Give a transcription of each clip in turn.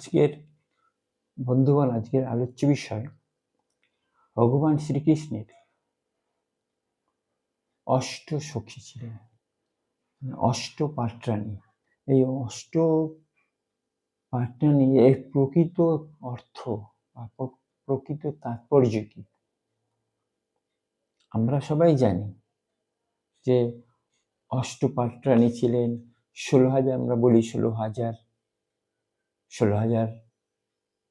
আজকের বন্ধুগণ, আজকের আলোচ্য বিষয় ভগবান শ্রীকৃষ্ণের অষ্ট সখী ছিলেন মানে অষ্ট পাত্রাণী এই অষ্ট পাত্রাণী এর প্রকৃত অর্থ বা প্রকৃত তাৎপর্য কি? আমরা সবাই জানি যে অষ্ট পাত্রাণী ছিলেন, ষোলো হাজার, আমরা বলি ষোলো হাজার ষোলো হাজার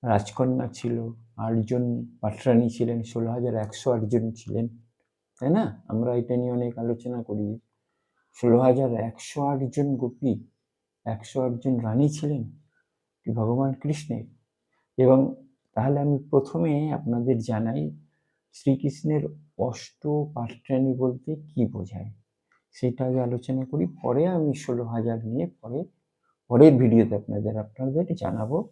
রাজকন্যা ছিল, আটজন পাটরানী ছিলেন ষোলো হাজার একশো আটজন ছিলেন, তাই না? আমরা এটা নিয়ে অনেক আলোচনা করি। ষোলো হাজার একশো আটজন গোপী, একশো আটজন রানী ছিলেন, কি ভগবান কৃষ্ণের? এবং তাহলে আমি প্রথমে আপনাদের জানাই, শ্রীকৃষ্ণের অষ্ট পাটরানী বলতে কি বোঝায়? সেটা আগে আলোচনা করি, পরে আমি ষোলো হাজার নিয়ে পরে পরের ভিডিওতে আপনাদের আপনাদের জানাব।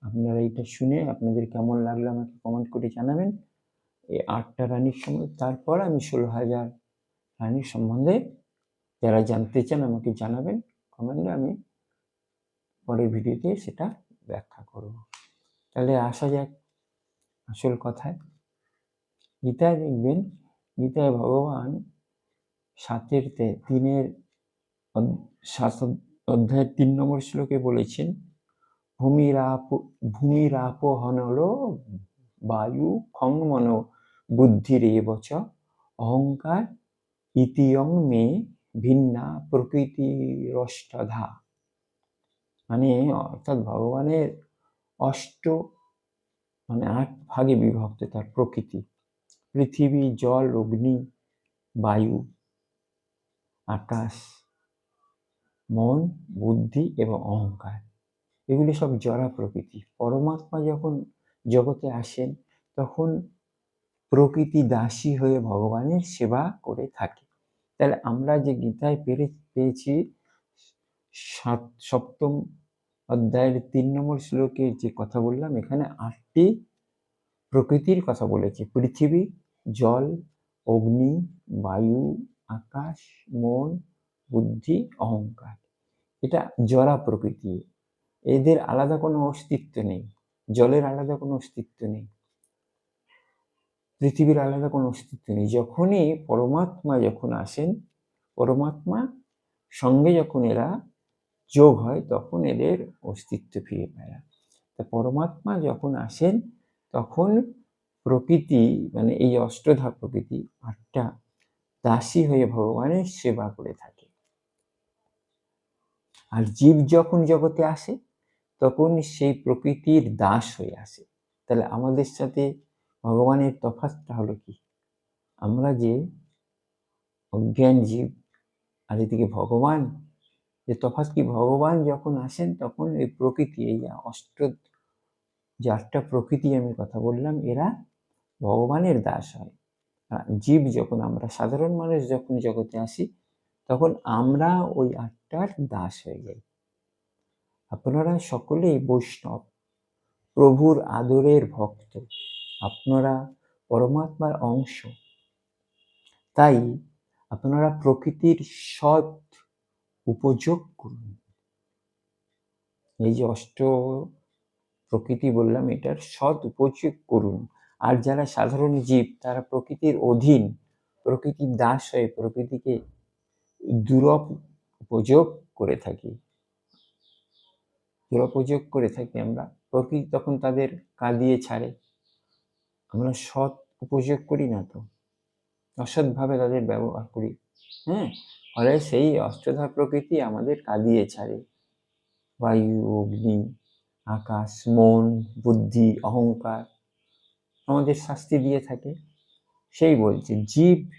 আপনারা এটা শুনে আপনাদের কেমন লাগল আমাকে কমেন্ট করে জানাবেন। এই আটটা রানীর সম্বন্ধে, তারপর আমি ষোলো হাজার রানীর সম্বন্ধে যারা জানতে চান আমাকে জানাবেন। কমেন্টে আমি পরের ভিডিওতে সেটা ব্যাখ্যা করব। তাহলে আসা যাক আসল কথায়। গীতায় দেখবেন, গীতায় ভগবান সাতের তে- তিনের সাত অধ্যায়ের তিন নম্বর শ্লোকে বলেছেন, ভূমিরাপ ভূমিরাপ হনলো বায়ু খংমন বুদ্ধির এ এবচ অহংকার ইতিয়ং মে ভিন্না প্রকৃতিরষ্টধা। মানে অর্থাৎ ভগবানের অষ্ট মানে আট ভাগে বিভক্ত তার প্রকৃতি। পৃথিবী, জল, অগ্নি, বায়ু, আকাশ। মন, বুদ্ধি এবং অহংকার। এগুলি সব জড়া প্রকৃতি। পরমাত্মা যখন জগতে আসেন, তখন প্রকৃতি দাসী হয়ে ভগবানের সেবা করে থাকে। তাহলে আমরা যে গীতায় পেরে, পেয়েছি, সাত, সপ্তম অধ্যায়ের তিন নম্বর শ্লোকে যে কথা বললাম, এখানে আটটি প্রকৃতির কথা বলেছে। পৃথিবী, জল, অগ্নি, বায়ু, আকাশ, মন, বুদ্ধি, অহংকার। এটা জরা প্রকৃতি। এদের আলাদা কোনো অস্তিত্ব নেই। জলের আলাদা কোনো অস্তিত্ব নেই। পৃথিবীর আলাদা কোনো অস্তিত্ব নেই। যখনই পরমাত্মা যখন আসেন, পরমাত্মা সঙ্গে যখন এরা যোগ হয়, তখন এদের অস্তিত্ব ফিরে পায় তা পরমাত্মা যখন আসেন, তখন প্রকৃতি মানে এই অষ্টধা প্রকৃতি আটটা দাসী হয়ে ভগবানের সেবা করে থাকে। আর জীব যখন জগতে আসে, তখন সেই প্রকৃতির দাস হয়ে আসে। তাহলে আমাদের সাথে ভগবানের তফাৎটা হলো কি? আমরা যে অজ্ঞান জীব, আর এদিকে ভগবান, যে তফাৎ কি? ভগবান যখন আসেন, তখন এই প্রকৃতি, এই অষ্ট, যে আটটা প্রকৃতি আমি কথা বললাম, এরা ভগবানের দাস হয়। জীব যখন, আমরা সাধারণ মানুষ যখন জগতে আসি তখন আমরা ওই আটটার দাস হয়ে যাই। আপনারা সকলেই বৈষ্ণব, প্রভুর আদরের ভক্ত, আপনারা পরমাত্মার অংশ। তাই আপনারা প্রকৃতির সৎ উপযোগ করুন। এই যে অষ্ট প্রকৃতি বললাম, এটার সৎ উপযোগ করুন। আর যারা সাধারণ জীব, তারা প্রকৃতির অধীন, প্রকৃতির দাস হয়ে প্রকৃতিকে দুরপ উপযোগ করে থাকি। দুরপযোগ করে থাকি আমরা। প্রকৃতি তখন তাদের কাঁদিয়ে ছাড়ে। আমরা সৎ উপযোগ করি না তো। অসৎভাবে তাদের ব্যবহার করি। হ্যাঁ? ফলে সেই অষ্টধার প্রকৃতি আমাদের কাঁদিয়ে ছাড়ে। বায়ু, অগ্নি, আকাশ, মন, বুদ্ধি, অহংকার আমাদের শাস্তি দিয়ে থাকে। সেই বলছে, জীব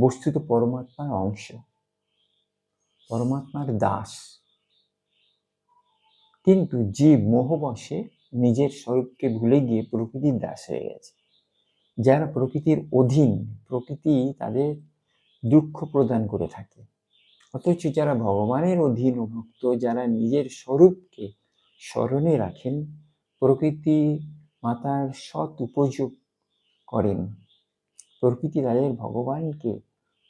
বস্তুত পরমাত্মার অংশ। পরমাত্মার দাস। কিন্তু জীব মোহবশে নিজের স্বরূপকে ভুলে গিয়ে প্রকৃতির দাস হয়ে গেছে, যারা প্রকৃতির অধীন, প্রকৃতি তাদের দুঃখ প্রদান করে থাকে। অথচ যারা ভগবানের অধীন ভক্ত, যারা নিজের স্বরূপকে স্মরণে রাখেন, প্রকৃতি মাতার সৎ উপযোগ করেন। প্রকৃতি তাদের ভগবানকে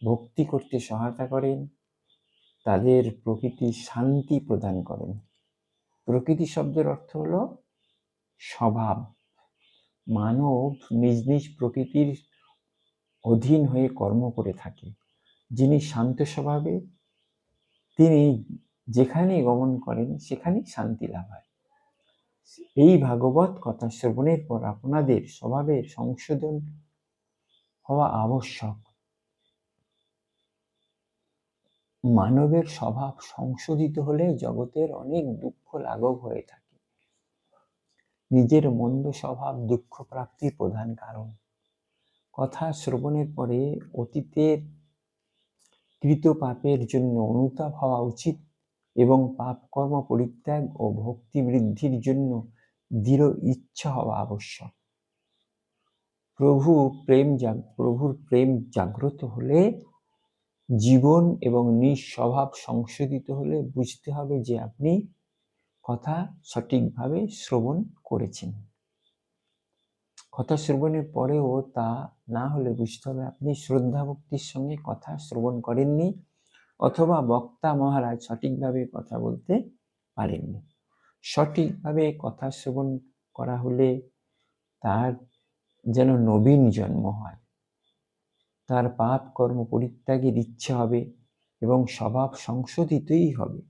ভক্তি করতে সহায়তা করেন। তাদের প্রকৃতি শান্তি প্রদান করেন। প্রকৃতি শব্দের অর্থ হলো স্বভাব। মানব নিজ নিজ প্রকৃতির অধীন হয়ে কর্ম করে থাকে। যিনি শান্ত স্বভাবে, তিনি যেখানেই গমন করেন, সেখানেই শান্তি লাভ হয়। এই ভাগবত কথা শ্রবণের পর আপনাদের স্বভাবের সংশোধন হওয়া আবশ্যক। মানবের স্বভাব সংশোধিত হলে জগতের অনেক দুঃখ লাঘব হয়ে থাকে। নিজের মন্দ স্বভাব দুঃখ প্রাপ্তির প্রধান কারণ। কথা শ্রবণের পরে অতীতের কৃত পাপের জন্য অনুতাপ হওয়া উচিত এবং পাপ কর্ম পরিত্যাগ ও ভক্তি বৃদ্ধির জন্য দৃঢ় ইচ্ছা হওয়া আবশ্যক। প্রভু প্রেম জাগ, প্রভুর প্রেম জাগ্রত হলে জীবন এবং নিজ স্বভাব সংশোধিত হলে বুঝতে হবে যে আপনি কথা সঠিকভাবে শ্রবণ করেছেন। কথা শ্রবণের পরেও তা না হলে বুঝতে হবে আপনি শ্রদ্ধা ভক্তির সঙ্গে কথা শ্রবণ করেননি অথবা বক্তা মহারাজ সঠিকভাবে কথা বলতে পারেননি। সঠিকভাবে কথা শ্রবণ করা হলে তার যেন নবীন জন্ম হয়। তার পাপ কর্ম পরিত্যাগের ইচ্ছা হবে এবং স্বভাব সংশোধিতই হবে।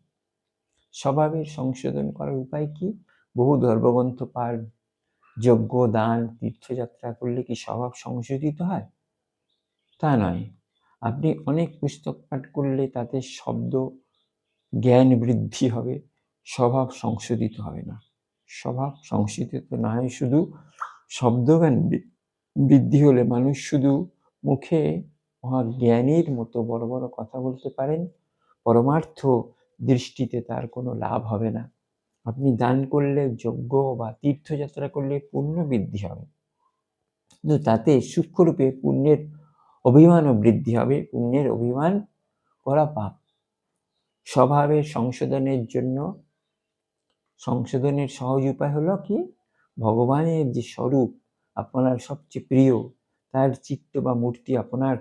স্বভাবের সংশোধন করার উপায় কি? বহু ধর্মগ্রন্থ পাঠ, যজ্ঞ, দান, তীর্থযাত্রা করলে কি স্বভাব সংশোধিত হয়? তা নয়। আপনি অনেক পুস্তক পাঠ করলে তাতে শব্দ, জ্ঞান বৃদ্ধি হবে, স্বভাব সংশোধিত হবে না। স্বভাব সংশোধিত না হয় শুধু, শব্দজ্ঞান বৃদ্ধি হলে মানুষ শুধু মুখে মহা জ্ঞানীর মতো বড় বড় কথা বলতে পারেন, পরমার্থ দৃষ্টিতে তার কোনো লাভ হবে না। আপনি দান করলে যজ্ঞ বা তীর্থযাত্রা করলে পুণ্য বৃদ্ধি হবে। কিন্তু তাতে সূক্ষ্মরূপে পুণ্যের অভিমানও বৃদ্ধি হবে, পুণ্যের অভিমান করা পাপ। স্বভাবের সংশোধনের জন্য, সংশোধনের সহজ উপায় হলো কি? ভগবানের যে স্বরূপ আপনার সবচেয়ে প্রিয় তার চিত্ত বা মূর্তি আপনার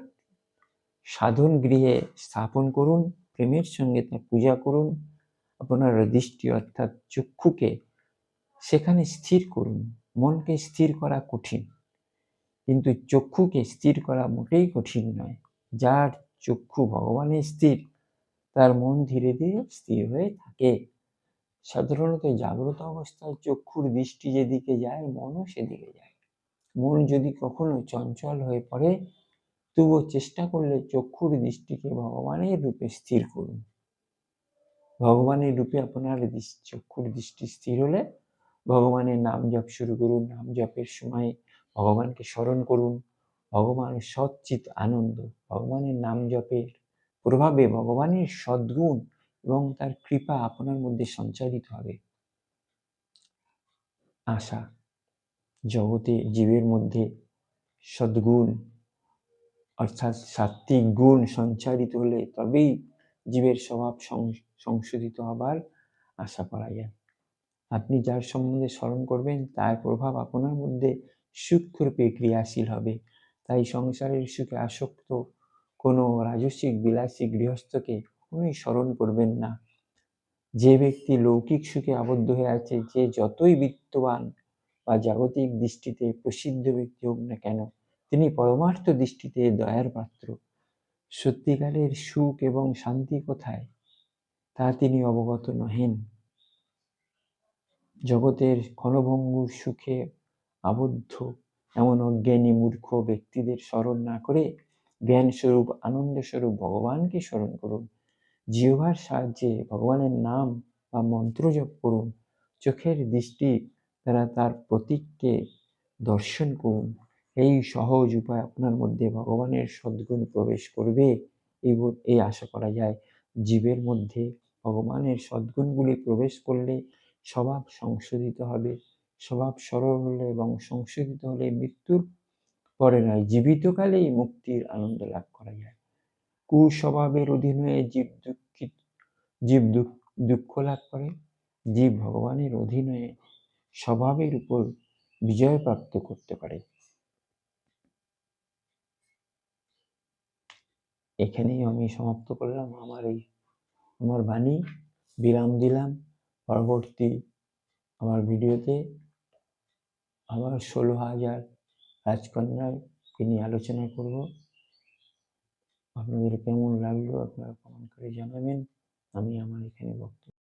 সাধন গৃহে স্থাপন করুন, প্রেমের সঙ্গে তা পূজা করুন, আপনার দৃষ্টি অর্থাৎ চক্ষুকে সেখানে স্থির করুন, মনকে স্থির করা কঠিন। কিন্তু চক্ষুকে স্থির করা মোটেই কঠিন নয়। যার চক্ষু ভগবানের স্থির, তার মন ধীরে ধীরে স্থির হয়ে থাকে। সাধারণত জাগ্রত অবস্থায় চক্ষুর দৃষ্টি যেদিকে যায়, মনও সেদিকে যায়। মন যদি কখনো চঞ্চল হয়ে পড়ে, তবুও চেষ্টা করলে চক্ষুর দৃষ্টিকে ভগবানের রূপে স্থির করুন। ভগবানের রূপে আপনার চক্ষুর দৃষ্টি স্থির হলে ভগবানের নাম জপ শুরু করুন, নাম জপের সময় ভগবানকে স্মরণ করুন। ভগবানের সচ্চিত আনন্দ, ভগবানের নাম জপের প্রভাবে ভগবানের সদ্গুণ এবং তার কৃপা আপনার মধ্যে সঞ্চারিত হবে। আশা জগতে জীবের মধ্যে সদ্গুণ, অর্থাৎ সাত্বিক গুণ সঞ্চারিত হলে তবেই জীবের স্বভাব সংশোধিত হবার আশা করা যায়। আপনি যার সম্বন্ধে স্মরণ করবেন, তার প্রভাব আপনার মধ্যে সূক্ষ্মরূপে ক্রিয়াশীল হবে। তাই সংসারের সুখে আসক্ত কোনো রাজস্বিক বিলাসী গৃহস্থকে কখনোই স্মরণ করবেন না। যে ব্যক্তি লৌকিক সুখে আবদ্ধ হয়ে আছে, যে যতই বিত্তবান বা জাগতিক দৃষ্টিতে প্রসিদ্ধ ব্যক্তি হোক না কেন, তিনি পরমার্থ দৃষ্টিতে দয়ার পাত্র। সত্যিকারের সুখ এবং শান্তি কোথায়? তা তিনি অবগত নহেন। জগতের ক্ষণভঙ্গুর সুখে আবদ্ধ এমন অজ্ঞানী মূর্খ ব্যক্তিদের স্মরণ না করে জ্ঞান স্বরূপ আনন্দ স্বরূপ ভগবানকে স্মরণ করুন। জিহ্বার সাহায্যে ভগবানের নাম বা মন্ত্র জপ করুন। চোখের দৃষ্টি দ্বারা তার প্রতীককে দর্শন করুন। এই সহজ উপায় আপনার মধ্যে ভগবানের সদ্গুণ প্রবেশ করবে এই এই আশা করা যায়, জীবের মধ্যে ভগবানের সদ্গুণগুলি প্রবেশ করলে স্বভাব সংশোধিত হবে। স্বভাব সরল হলে এবং সংশোধিত হলে মৃত্যুর পরে নয়, জীবিতকালেই মুক্তির আনন্দ লাভ করা যায়। কুস্বভাবের অধীনে জীব দুঃখিত, জীব দুঃখ লাভ করে। জীব ভগবানের অধীনে স্বভাবের উপর বিজয় প্রাপ্ত করতে পারে। এখানেই আমি সমাপ্ত করলাম। আমার এই, আমার বাণী, বিরাম দিলাম। পরবর্তী আমার ভিডিওতে আমার ষোলো হাজার রাজকন্যাকে নিয়ে আলোচনা করব। আপনাদের কেমন লাগল আপনারা কমেন্ট করে জানাবেন। আমি আমার এখানে বক্তব্য